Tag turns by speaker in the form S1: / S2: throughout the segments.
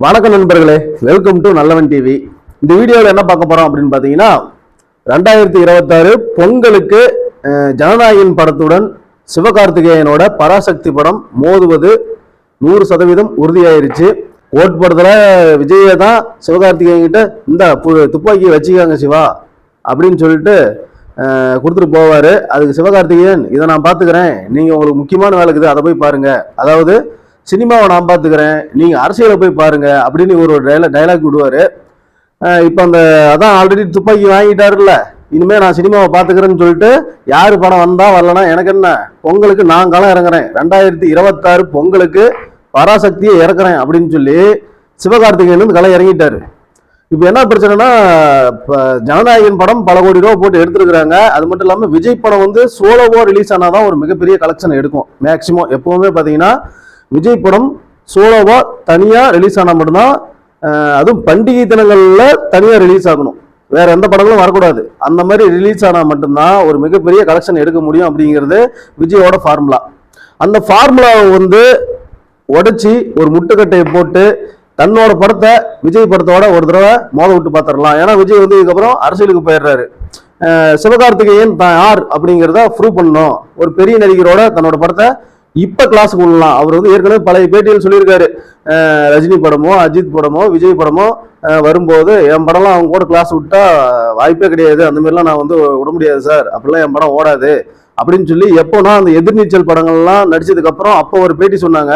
S1: வணக்கம் நண்பர்களே welcome to நல்லவன் டிவி இந்த வீடியோவில் என்ன பார்க்க போகிறோம் அப்படின்னு பார்த்தீங்கன்னா ரெண்டாயிரத்தி இருபத்தாறு பொங்கலுக்கு ஜனநாயகன் படத்துடன் சிவகார்த்திகேயனோட பராசக்தி படம் மோதுவது நூறு சதவீதம் உறுதியாயிருச்சு. ஓட் படத்தில் விஜயை தான் சிவகார்த்திகேயன் கிட்ட இந்த துப்பாக்கி வச்சுக்காங்க சிவா அப்படின்னு சொல்லிட்டு கொடுத்துட்டு போவார். அதுக்கு சிவகார்த்திகேயன் இதை நான் பார்த்துக்கிறேன். நீங்கள் உங்களுக்கு முக்கியமான வேலை இருக்குது அதை போய் பாருங்கள் அதாவது சினிமாவை நான் பார்த்துக்கிறேன். நீங்கள் அரசியலை போய் பாருங்கள் அப்படின்னு ஒரு டைலாக் டைலாக் விடுவார். இப்போ அந்த அதான் ஆல்ரெடி துப்பாக்கி வாங்கிட்டாருல்ல. இனிமேல் நான் சினிமாவை பார்த்துக்கிறேன்னு சொல்லிட்டு யார் படம் வந்தால் வரலனா எனக்கு என்ன? பொங்கலுக்கு நான் களம் இறங்குறேன். ரெண்டாயிரத்தி இருபத்தாறு பொங்கலுக்கு பராசக்தியை இறக்குறேன் அப்படின்னு சொல்லி சிவகார்த்திகேயன் வந்து களை இறங்கிட்டாரு. இப்போ என்ன பிரச்சனைனா இப்போ ஜனநாயகன் படம் பல கோடி ரூபா போட்டு எடுத்துருக்குறாங்க. அது மட்டும் இல்லாமல் விஜய் படம் வந்து சோலோவோ ரிலீஸ் ஆனால் தான் ஒரு மிகப்பெரிய கலெக்ஷன் எடுக்கும். மேக்ஸிமம் எப்போவுமே பார்த்தீங்கன்னா விஜய் படம் சோலோவா தனியாக ரிலீஸ் ஆனால் மட்டும்தான் அதுவும் பண்டிகை தினங்களில் தனியாக ரிலீஸ் ஆகணும். வேற எந்த படங்களும் வரக்கூடாது. அந்த மாதிரி ரிலீஸ் ஆனால் மட்டும்தான் ஒரு மிகப்பெரிய கலெக்ஷன் எடுக்க முடியும் அப்படிங்கிறது விஜயோட ஃபார்முலா அந்த ஃபார்முலாவை வந்து உடைச்சி ஒரு முட்டுக்கட்டையை போட்டு தன்னோட படத்தை விஜய் படத்தோட ஒரு தடவை மோத விட்டு பார்த்துடலாம் ஏன்னா விஜய் வந்து இதுக்கப்புறம் அரசியலுக்கு போயிடுறாரு. சிவகார்த்திகேயன் தான் யார் அப்படிங்கிறத ப்ரூவ் பண்ணணும். ஒரு பெரிய நடிகரோட தன்னோட படத்தை இப்போ கிளாஸுக்கு விடலாம் அவர் வந்து ஏற்கனவே பழைய பேட்டியில் சொல்லியிருக்காரு. ரஜினி படமோ அஜித் படமோ விஜய் படமோ வரும்போது என் படம்லாம் அவங்க கூட கிளாஸ் விட்டா வாய்ப்பே கிடையாது. அந்த மாதிரிலாம் நான் வந்து விட முடியாது சார். அப்படிலாம் என் படம் ஓடாது. அப்படின்னு சொல்லி எப்போனா அந்த எதிர்நீச்சல் படங்கள்லாம் நடிச்சதுக்கப்புறம் அப்போ ஒரு பேட்டி சொன்னாங்க.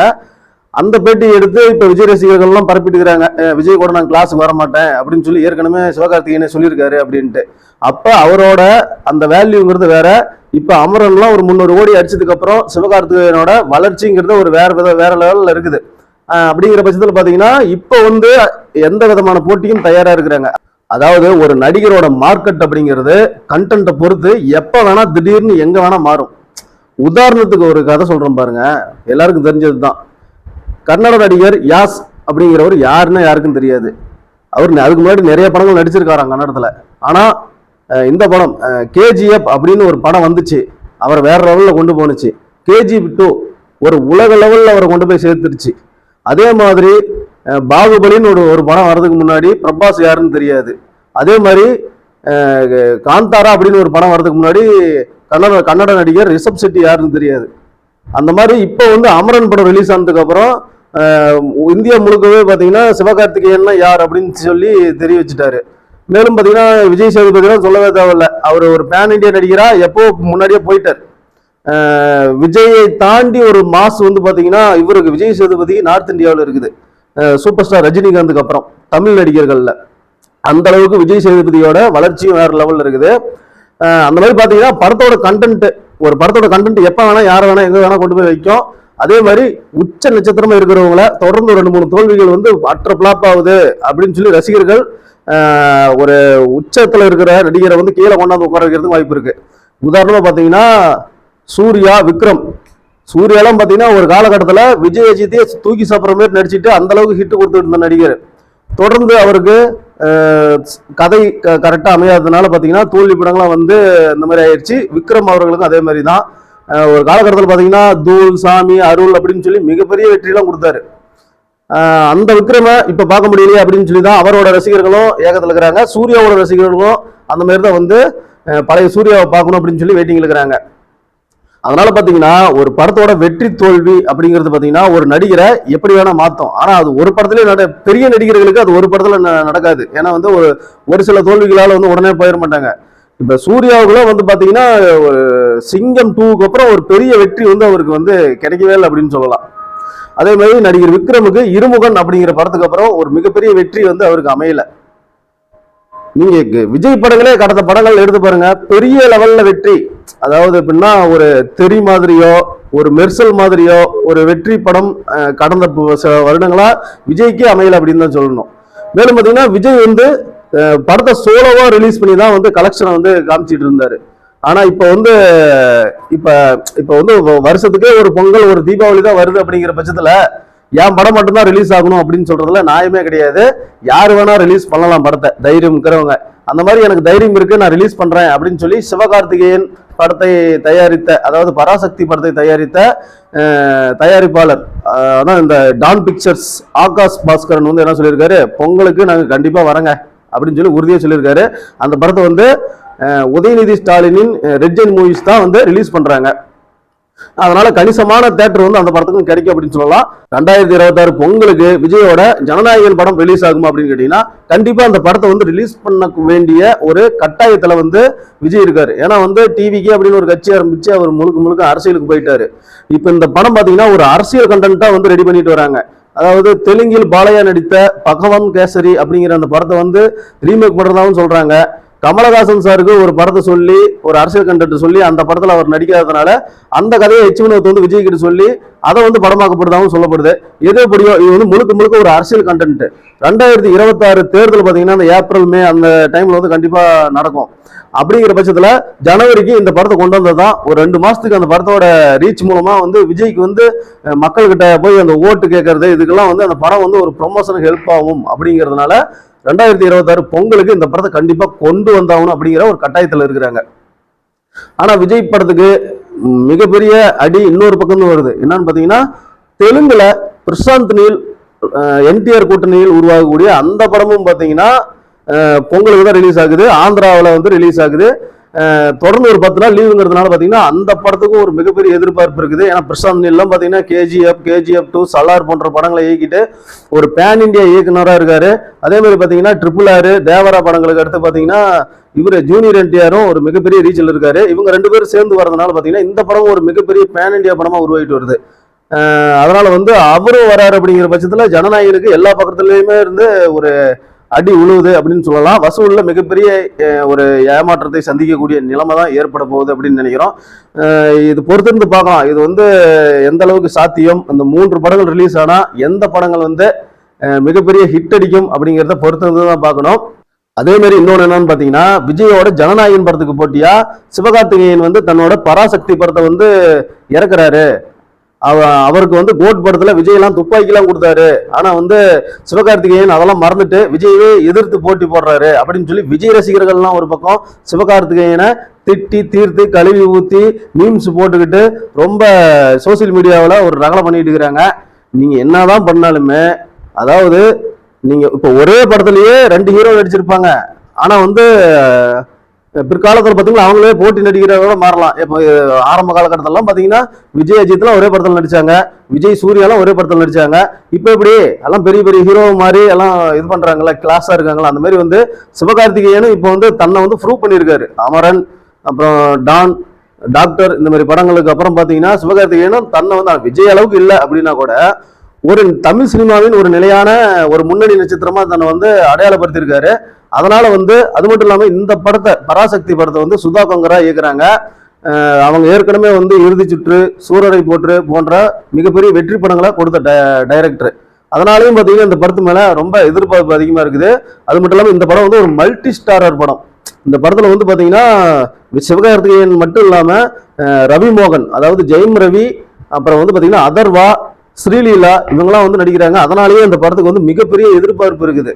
S1: அந்த பேட்டி எடுத்து இப்போ விஜய் ரசிகர்கள்லாம் பரப்பிட்டுக்கிறாங்க. விஜய் கூட நான் கிளாஸுக்கு வர மாட்டேன். அப்படின்னு சொல்லி ஏற்கனவே சிவகார்த்திகேயனே சொல்லியிருக்காரு அப்படின்ட்டு. அப்போ அவரோட அந்த வேல்யூங்கிறது வேற. இப்போ அமரன்லாம் ஒரு முந்நூறு கோடி அடிச்சதுக்கு அப்புறம் சிவகார்த்திகேயனோட வளர்ச்சிங்கிறது ஒரு வேற வித வேற லெவலில் இருக்குது. அப்படிங்கிற பட்சத்தில் பார்த்தீங்கன்னா இப்போ வந்து எந்த விதமான போட்டியும் தயாராக இருக்கிறாங்க. அதாவது ஒரு நடிகரோட மார்க்கெட் அப்படிங்கிறது கண்டென்ட்டை பொறுத்து எப்போ வேணால் திடீர்னு எங்கே வேணால் மாறும். உதாரணத்துக்கு ஒரு கதை சொல்கிறோம் பாருங்க. எல்லாருக்கும் தெரிஞ்சதுதான். கன்னட நடிகர் யாஸ் அப்படிங்கிறவர் யாருன்னா யாருக்கும் தெரியாது. அவர் அதுக்கு முன்னாடி நிறைய படங்கள் நடிச்சிருக்காராம் கன்னடத்தில். ஆனால் இந்த படம் கேஜிஎஃப் அப்படின்னு ஒரு படம் வந்துச்சு. அவர் வேற லெவலில் கொண்டு போனுச்சு கேஜிஎஃப் டூ ஒரு உலக லெவலில் அவரை கொண்டு போய் சேர்த்துருச்சு. அதே மாதிரி பாகுபலின்னு ஒரு ஒரு படம் வர்றதுக்கு முன்னாடி பிரபாஸ் யாருன்னு தெரியாது. அதே மாதிரி காந்தாரா அப்படின்னு ஒரு படம் வர்றதுக்கு முன்னாடி கன்னட கன்னட நடிகர் ரிஷப் செட்டி யாருன்னு தெரியாது. அந்த மாதிரி இப்போ வந்து அமரன் படம் ரிலீஸ் ஆனதுக்கப்புறம் இந்தியா முழுக்கவே பார்த்தீங்கன்னா சிவகார்த்திகேயன்னா யார் அப்படின்னு சொல்லி தெரிய வச்சுட்டாரு. மேலும் பார்த்தீங்கன்னா விஜய் சேதுபதிலாம் சொல்லவே தேவையில்ல. அவர் ஒரு பேன் இந்தியா நடிகரா எப்போ முன்னாடியே போயிட்டார். விஜயை தாண்டி ஒரு மாஸ் வந்து பார்த்தீங்கன்னா இவருக்கு விஜய் சேதுபதி நார்த் இந்தியாவில் இருக்குது. சூப்பர் ஸ்டார் ரஜினிகாந்துக்கு அப்புறம் தமிழ் நடிகர்களில். அந்த அளவுக்கு விஜய் சேதுபதியோட வளர்ச்சியும் வேறு லெவலில் இருக்குது. அந்த மாதிரி பார்த்தீங்கன்னா படத்தோட கண்டென்ட் ஒரு படத்தோட கண்டென்ட் எப்போ வேணால் யாரை வேணால் எங்கே வேணால் கொண்டு போய் வைக்கும். அதே மாதிரி உச்ச நட்சத்திரமா இருக்கிறவங்கள தொடர்ந்து ரெண்டு மூணு தோல்விகள் வந்து அற்ற பிளாப் ஆகுது அப்படின்னு சொல்லி ரசிகர்கள் ஒரு உச்சத்தில் இருக்கிற நடிகரை வந்து கீழே கொண்டாந்து உட்கார வைக்கிறதுக்கு வாய்ப்பு இருக்கு. உதாரணமாக பார்த்தீங்கன்னா சூர்யா விக்ரம். சூர்யாலாம் பார்த்தீங்கன்னா ஒரு காலகட்டத்தில் விஜய் அஜித்தையே தூக்கி சாப்பிட்ற மாதிரி நடிச்சிட்டு அந்த அளவுக்கு ஹிட் கொடுத்துட்டு இருந்த நடிகர். தொடர்ந்து அவருக்கு கதை கதை கரெக்டாக அமையாததுனால பார்த்தீங்கன்னா தோல்வி படங்கள்லாம் வந்து இந்த மாதிரி ஆயிடுச்சு. விக்ரம் அவர்களுக்கும் அதே மாதிரி தான் ஒரு காலகட்டத்தில் பார்த்தீங்கன்னா தூள் சாமி அருள் அப்படின்னு சொல்லி மிகப்பெரிய வெற்றியெல்லாம் கொடுத்தாரு. அந்த விக்ரம இப்போ பார்க்க முடியலையே அப்படின்னு சொல்லி தான் அவரோட ரசிகர்களும் ஏகத்தில் இருக்கிறாங்க. சூர்யாவோட ரசிகர்களும் அந்த மாதிரி தான் வந்து பழைய சூர்யாவை பார்க்கணும் அப்படின்னு சொல்லி வெயிட்டிங் இருக்கிறாங்க. அதனால பார்த்தீங்கன்னா ஒரு படத்தோட வெற்றி தோல்வி அப்படிங்கிறது பார்த்தீங்கன்னா ஒரு நடிகரை எப்படி வேணால் மாற்றும் ஆனால் அது ஒரு படத்துலேயே நட பெரிய நடிகர்களுக்கு அது ஒரு படத்தில் ந- நடக்காது. ஏன்னா வந்து ஒரு ஒரு சில தோல்விகளால் வந்து உடனே போயிட மாட்டாங்க. இப்போ சூர்யாவுக்குள்ள வந்து பார்த்தீங்கன்னா ஒரு சிங்கம் டூக்கு அப்புறம் ஒரு பெரிய வெற்றி வந்து அவருக்கு வந்து கிடைக்கவே இல்லை அப்படின்னு சொல்லலாம். அதே மாதிரி நடிகர் விக்ரமுக்கு இருமுகன் அப்படிங்கிற படத்துக்கு அப்புறம் ஒரு மிகப்பெரிய வெற்றி வந்து அவருக்கு அமையல. நீங்க விஜய் படங்களே கடந்த படங்கள் எடுத்து பாருங்க. பெரிய லெவல்ல வெற்றி. அதாவது எப்படின்னா ஒரு தெரி மாதிரியோ ஒரு மெர்சல் மாதிரியோ ஒரு வெற்றி படம் கடந்த சில வருடங்களா விஜய்க்கே அமையல அப்படின்னு தான் சொல்லணும். மேலும் பாத்தீங்கன்னா விஜய் வந்து படத்தை சோலோவா ரிலீஸ் பண்ணி தான் வந்து கலெக்ஷனை வந்து காமிச்சிட்டு இருந்தாரு. ஆனா இப்ப வந்து இப்ப இப்ப வந்து வருஷத்துக்கே ஒரு பொங்கல் ஒரு தீபாவளி தான் வருது அப்படிங்கிற பட்சத்துல என் படம் மட்டும்தான் ரிலீஸ் ஆகணும் அப்படின்னு சொல்றதுல நியாயமே கிடையாது. யார் வேணா ரிலீஸ் பண்ணலாம் படத்தை. தைரியம் இருக்கிறவங்க. அந்த மாதிரி எனக்கு தைரியம் இருக்கு நான் ரிலீஸ் பண்றேன் அப்படின்னு சொல்லி சிவகார்த்திகேயன் படத்தை தயாரித்த அதாவது பராசக்தி படத்தை தயாரித்த தயாரிப்பாளர் ஆனால் அதான் இந்த டான் பிக்சர்ஸ் ஆகாஷ் பாஸ்கரன் வந்து என்ன சொல்லியிருக்காரு? பொங்கலுக்கு நாங்கள் கண்டிப்பாக வரங்க அப்படின்னு சொல்லி உறுதியாக சொல்லியிருக்காரு. அந்த படத்தை வந்து உதயநிதி ஸ்டாலினின் ரெட் மூவிஸ் தான் வந்து ரிலீஸ் பண்ணுறாங்க அதனால கணிசமான தேட்டர் வந்து அந்த படத்துக்கும் கிடைக்கும் அப்படின்னு சொல்லலாம். ரெண்டாயிரத்தி இருபத்தாறு பொங்கலுக்கு விஜயோட ஜனநாயகன் படம் ரிலீஸ் ஆகுமா அப்படின்னு கேட்டீங்கன்னா கண்டிப்பா அந்த படத்தை வந்து ரிலீஸ் பண்ண வேண்டிய ஒரு கட்டாயத்துல வந்து விஜய் இருக்காரு. ஏன்னா வந்து டிவிக்கு அப்படின்னு ஒரு கட்சி ஆரம்பிச்சு அவர் முழுக்க முழுக்க அரசியலுக்கு போயிட்டாரு. இப்போ இந்த படம் பாத்தீங்கன்னா ஒரு அரசியல் கண்டென்ட்டா வந்து ரெடி பண்ணிட்டு வராங்க. அதாவது தெலுங்கில் பாலையா நடித்த பகவான் கேசரி அப்படிங்கிற அந்த படத்தை வந்து ரீமேக் பண்றதாகவும் சொல்றாங்க. கமலஹாசன் சாருக்கு ஒரு படத்தை சொல்லி ஒரு அரசியல் கண்டென்ட் சொல்லி அந்த படத்தில் அவர் நடிக்காததுனால அந்த கதையை எச்சுவினத்தை வந்து விஜய் கிட்ட சொல்லி அதை வந்து படமாக்கப்படுதாகவும் சொல்லப்படுது. எது எப்படியோ இது வந்து முழுக்க முழுக்க ஒரு அரசியல் கண்டென்ட் ரெண்டாயிரத்தி இருபத்தாறு தேர்தல் பார்த்தீங்கன்னா அந்த ஏப்ரல் மே அந்த டைமில் வந்து கண்டிப்பாக நடக்கும். அப்படிங்கிற பட்சத்தில் ஜனவரிக்கு இந்த படத்தை கொண்டு வந்தது தான் ஒரு ரெண்டு மாதத்துக்கு அந்த படத்தோட ரீச் மூலமாக வந்து விஜய்க்கு வந்து மக்கள்கிட்ட போய் அந்த ஓட்டு கேட்கறது இதுக்கெல்லாம் வந்து அந்த படம் வந்து ஒரு ப்ரொமோஷனுக்கு ஹெல்ப் ஆகும் அப்படிங்கிறதுனால ரெண்டாயிரத்தி இருபத்தாறு பொங்கலுக்கு இந்த படத்தை கண்டிப்பாக கொண்டு வந்தாகணும் அப்படிங்கிற ஒரு கட்டாயத்தில் இருக்கிறாங்க. ஆனால் விஜய் படத்துக்கு மிகப்பெரிய அடி இன்னொரு பக்கம் வருது. என்னன்னு பார்த்தீங்கன்னா தெலுங்குல பிரசாந்த் நீல் என்டிஆர் கூட்டணியில் உருவாகக்கூடிய அந்த படமும் பார்த்தீங்கன்னா பொங்கலுக்கு தான் ரிலீஸ் ஆகுது. ஆந்திராவில் வந்து ரிலீஸ் ஆகுது. தொடர்ந்து ஒரு பத்து நாள் லீவுங்கிறதுனால பார்த்தீங்கன்னா அந்த படத்துக்கும் ஒரு மிகப்பெரிய எதிர்பார்ப்பு இருக்குது. ஏன்னா பிரசாந்த் நீல்லாம் பார்த்தீங்கன்னா கேஜிஎஃப் கேஜிஎஃப் டூ சலார் போன்ற படங்களை இயக்கிட்டு ஒரு பேன் இண்டியா இயக்குனராக இருக்காரு. அதே மாதிரி பார்த்தீங்கன்னா ட்ரிபிள் ஆர் தேவரா படங்களுக்கு அடுத்து பார்த்தீங்கன்னா இவர் ஜூனியர் என்டிஆரும் ஒரு மிகப்பெரிய ரீச்சில் இருக்காரு. இவங்க ரெண்டு பேரும் சேர்ந்து வரதுனால பார்த்தீங்கன்னா இந்த படம் ஒரு மிகப்பெரிய பேன் இண்டியா படமாக உருவாகிட்டு வருது. அதனால் அதனால வந்து அவரும் வராரு அப்படிங்கிற பட்சத்தில் ஜனநாயகனுக்கு எல்லா பக்கத்துலேயுமே இருந்து ஒரு அடி உழுவுது அப்படின்னு சொல்லலாம். வசூலில் மிகப்பெரிய ஒரு ஏமாற்றத்தை சந்திக்கக்கூடிய நிலைமை தான் ஏற்பட போகுது அப்படின்னு நினைக்கிறோம். இது பொறுத்திருந்து பார்க்கலாம். இது வந்து எந்த அளவுக்கு சாத்தியம்? அந்த மூன்று படங்கள் ரிலீஸ் ஆனால் எந்த படங்கள் வந்து மிகப்பெரிய ஹிட் அடிக்கும் அப்படிங்கிறத பொறுத்திருந்து தான் பார்க்கணும். அதே மாதிரி இன்னொன்று என்னன்னு பார்த்தீங்கன்னா விஜயோட ஜனநாயகன் படத்துக்கு போட்டியா? சிவகார்த்திகேயன் வந்து தன்னோட பராசக்தி படத்தை வந்து இறக்குறாரு. அவருக்கு வந்து கோட் படத்துல விஜய் துப்பாக்கிலாம் கொடுத்தாரு. ஆனா வந்து சிவகார்த்திகேயன் அதெல்லாம் மறந்துட்டு விஜயவே எதிர்த்து போட்டி போடுறாரு அப்படின்னு சொல்லி விஜய் ரசிகர்கள்லாம் ஒரு பக்கம் சிவகார்த்திகேயனை திட்டி தீர்த்து கழுவி ஊத்தி மீம்ஸ் போட்டுக்கிட்டு ரொம்ப சோசியல் மீடியாவில் ஒரு ரகலை பண்ணிட்டு இருக்கிறாங்க. நீங்க என்னதான் பண்ணாலுமே அதாவது நீங்க இப்போ ஒரே படத்துலயே ரெண்டு ஹீரோ நடிச்சிருப்பாங்க. ஆனா வந்து பிற்காலத்தில் பார்த்தீங்கன்னா அவங்களே போட்டி நடிகர்களோட மாறலாம். இப்போ ஆரம்ப காலகட்டத்திலலாம் பார்த்தீங்கன்னா விஜய் அஜித்லாம் ஒரே படத்தில் நடிச்சாங்க. விஜய் சூர்யாலாம் ஒரே படத்தில் நடித்தாங்க இப்போ எப்படி எல்லாம் பெரிய பெரிய ஹீரோ மாதிரி எல்லாம் இது பண்ணுறாங்களா கிளாஸாக இருக்காங்களா அந்த மாதிரி வந்து சிவகார்த்திகேயனும் இப்போ வந்து தன்னை வந்து ப்ரூவ் பண்ணியிருக்காரு. அமரன் அப்புறம் டான் டாக்டர் இந்த மாதிரி படங்களுக்கு அப்புறம் பார்த்தீங்கன்னா சிவகார்த்திகேயனும் தன்னை வந்து விஜய் அளவுக்கு இல்லை அப்படின்னா கூட ஒரு தமிழ் சினிமாவின் ஒரு நிலையான ஒரு முன்னணி நட்சத்திரமாக தன்னை வந்து அடையாளப்படுத்தியிருக்காரு. அதனால வந்து அது மட்டும் இல்லாமல் இந்த படத்தை பராசக்தி படத்தை வந்து சுதா கொங்கரா இயக்குறாங்க. அவங்க ஏற்கனவே வந்து இறுதி சுற்று சூரரை போற்று போன்ற மிகப்பெரிய வெற்றி படங்களை கொடுத்த டைரக்டர். அதனாலையும் பார்த்தீங்கன்னா இந்த படத்து மேலே ரொம்ப எதிர்பார்ப்பு அதிகமாக இருக்குது. அது மட்டும் இல்லாமல் இந்த படம் வந்து ஒரு மல்டி ஸ்டாரர் படம். இந்த படத்தில் வந்து பார்த்தீங்கன்னா சிவகார்த்திகேயன் மட்டும் இல்லாமல் ரவி மோகன் அதாவது ஜெயம் ரவி அப்புறம் வந்து பார்த்தீங்கன்னா அதர்வா ஸ்ரீலீலா இவங்கெல்லாம் வந்து நடிக்கிறாங்க. அதனாலேயே இந்த படத்துக்கு வந்து மிகப்பெரிய எதிர்பார்ப்பு இருக்குது.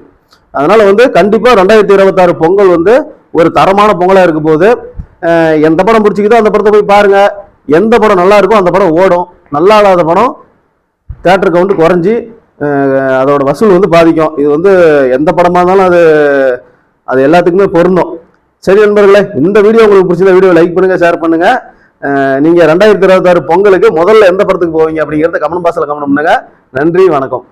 S1: அதனால் வந்து கண்டிப்பாக ரெண்டாயிரத்தி இருபத்தாறு பொங்கல் வந்து ஒரு தரமான பொங்கலாக இருக்க போது எந்த படம் பிடிச்சிக்கிதோ அந்த படத்தை போய் பாருங்கள் எந்த படம் நல்லா இருக்கோ அந்த படம் ஓடும். நல்லா இல்லாத படம் தேட்டர் கவுண்ட் குறைஞ்சி அதோட வசூல் வந்து பாதிக்கும். இது வந்து எந்த படமாக இருந்தாலும் அது அது எல்லாத்துக்குமே பொருந்தும். சரி நண்பர்களே இந்த வீடியோ உங்களுக்கு பிடிச்சிருந்த வீடியோ லைக் பண்ணுங்கள் ஷேர் பண்ணுங்கள் நீங்கள் ரெண்டாயிரத்தி இருபத்தாறு பொங்கலுக்கு முதல்ல எந்த படத்துக்கு போவீங்க அப்படிங்கிறத கமெண்ட் பாக்ஸ்ல கமெண்ட் பண்ணுங்கள் நன்றி வணக்கம்.